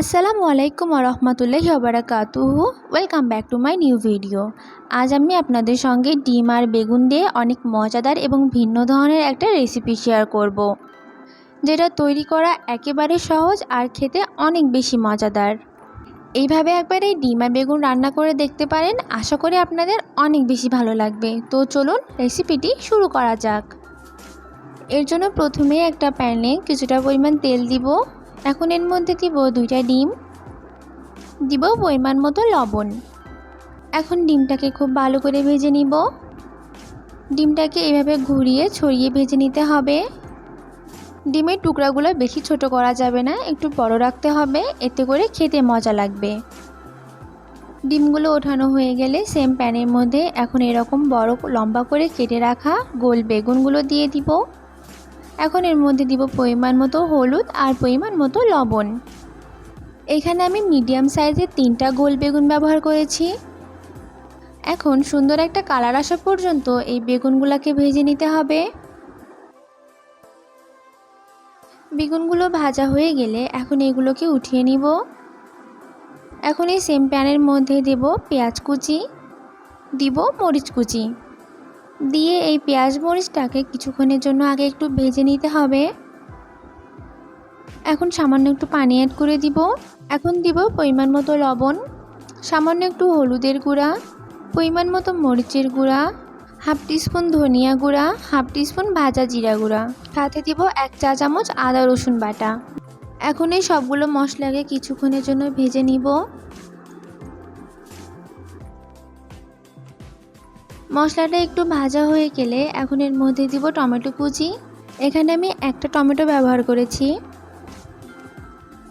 আসসালামু আলাইকুম রহমতুল্লাহি ওবরাকাতুহু welcome back to my new video আজ আমি আপনাদের সঙ্গে ডিম আর বেগুন দিয়ে অনেক মজাদার এবং ভিন্ন ধরনের একটা রেসিপি শেয়ার করব। যেটা তৈরি করা একেবারে সহজ আর খেতে অনেক বেশি মজাদার। এইভাবে একবার এই ডিম আর বেগুন রান্না করে দেখতে পারেন। আশা করি আপনাদের অনেক বেশি ভালো লাগবে। তো চলুন রেসিপিটি শুরু করা যাক। এর জন্য প্রথমে একটা প্যানে কিছুটা পরিমাণ তেল দিব। এখন এর মধ্যে দিব দুইটা ডিম। দিব পরিমাণ মতো লবণ। এখন ডিমটাকে খুব ভালো করে ভেজে নিব। ডিমটাকে এভাবে ঘুরিয়ে ছড়িয়ে ভেজে নিতে হবে। ডিমের টুকরাগুলো বেশি ছোট করা যাবে না, একটু বড় রাখতে হবে, এতে করে খেতে মজা লাগবে। ডিমগুলো ওঠানো হয়ে গেলে সেম প্যানের মধ্যে এখন এরকম বড় লম্বা করে কেটে রাখা গোল বেগুনগুলো দিয়ে দিব। এখন এর মধ্যে দিব পরিমাণ মতো হলুদ আর পরিমাণ মতো লবণ। এখানে আমি মিডিয়াম সাইজের তিনটা গোল বেগুন ব্যবহার করেছি। এখন সুন্দর একটা কালার আসা পর্যন্ত এই বেগুনগুলোকে ভেজে নিতে হবে। বেগুনগুলো ভাজা হয়ে গেলে এখন এগুলোকে উঠিয়ে নিব। এখন এই সেম প্যানের মধ্যে দেব পেঁয়াজ কুচি, দিব মরিচ কুচি। দিয়ে এই পেঁয়াজ মরিচটাকে কিছুক্ষণের জন্য আগে একটু ভেজে নিতে হবে। এখন সামান্য একটু পানি অ্যাড করে দিব। এখন দিব পরিমাণ মতো লবণ, সামান্য একটু হলুদের গুঁড়া, পরিমাণ মতো মরিচের গুঁড়া, হাফ টিস্পুন ধনিয়া গুঁড়া, হাফ টিস্পুন ভাজা জিরা গুঁড়া। সাথে দিব এক চা চামচ আদা রসুন বাটা। এখন এই সবগুলো মশলাকে কিছুক্ষণের জন্য ভেজে নিব। মশলাটা একটু ভাজা হয়ে গেলে এখন এর মধ্যে দিব টমেটো কুচি। এখানে আমি একটা টমেটো ব্যবহার করেছি।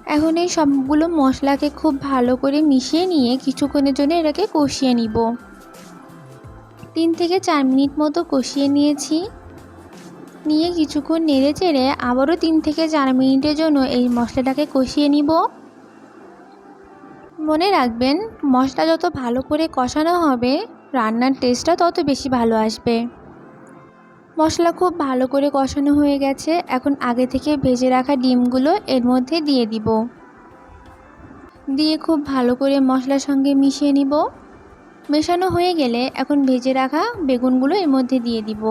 এখন এই সবগুলো মশলাকে খুব ভালো করে মিশিয়ে নিয়ে কিছুক্ষণের জন্য এটাকে কষিয়ে নিব। তিন থেকে চার মিনিট মতো কষিয়ে নিয়েছি। নিয়ে কিছুক্ষণ নেড়ে চেড়ে আবারও তিন থেকে চার মিনিটের জন্য এই মশলাটাকে কষিয়ে নিব। মনে রাখবেন, মশলা যত ভালো করে কষানো হবে রান্নার টেস্টটা তত বেশি ভালো আসবে। মশলা খুব ভালো করে কষানো হয়ে গেছে, এখন আগে থেকে ভেজে রাখা ডিমগুলো এর মধ্যে দিয়ে দিব। দিয়ে খুব ভালো করে মশলার সঙ্গে মিশিয়ে নিব। মেশানো হয়ে গেলে এখন ভেজে রাখা বেগুনগুলো এর মধ্যে দিয়ে দিব।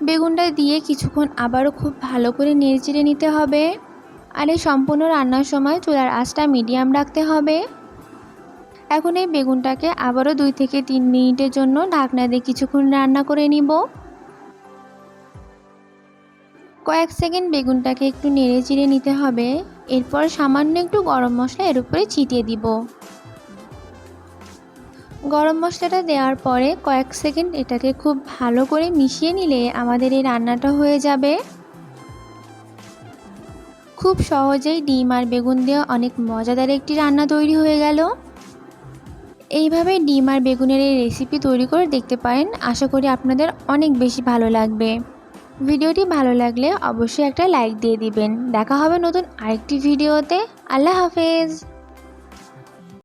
বেগুনটা দিয়ে কিছুক্ষণ আবারও খুব ভালো করে নেড়েচেড়ে নিতে হবে। আর এই সম্পূর্ণ রান্নার সময় চুলার আঁচটা মিডিয়াম রাখতে হবে। এখন এই বেগুনটাকে আবারও দুই থেকে তিন মিনিটের জন্য ঢাকনা দিয়ে কিছুক্ষণ রান্না করে নিব। কয়েক সেকেন্ড বেগুনটাকে একটু নেড়ে চিড়ে নিতে হবে। এরপর সামান্য একটু গরম মশলা এর উপরে ছিটিয়ে দিব। গরম মশলাটা দেওয়ার পরে কয়েক সেকেন্ড এটাকে খুব ভালো করে মিশিয়ে নিলে আমাদের এই রান্নাটা হয়ে যাবে। খুব সহজেই ডিম আর বেগুন দিয়ে অনেক মজাদার একটি রান্না তৈরি হয়ে গেল। এইভাবে ডিম আর বেগুনের এই রেসিপি তৈরি করে দেখতে পারেন। আশা করি আপনাদের অনেক বেশি ভালো লাগবে। ভিডিওটি ভালো লাগলে অবশ্যই একটা লাইক দিয়ে দিবেন। দেখা হবে নতুন আরেকটি ভিডিওতে। আল্লাহ হাফেজ।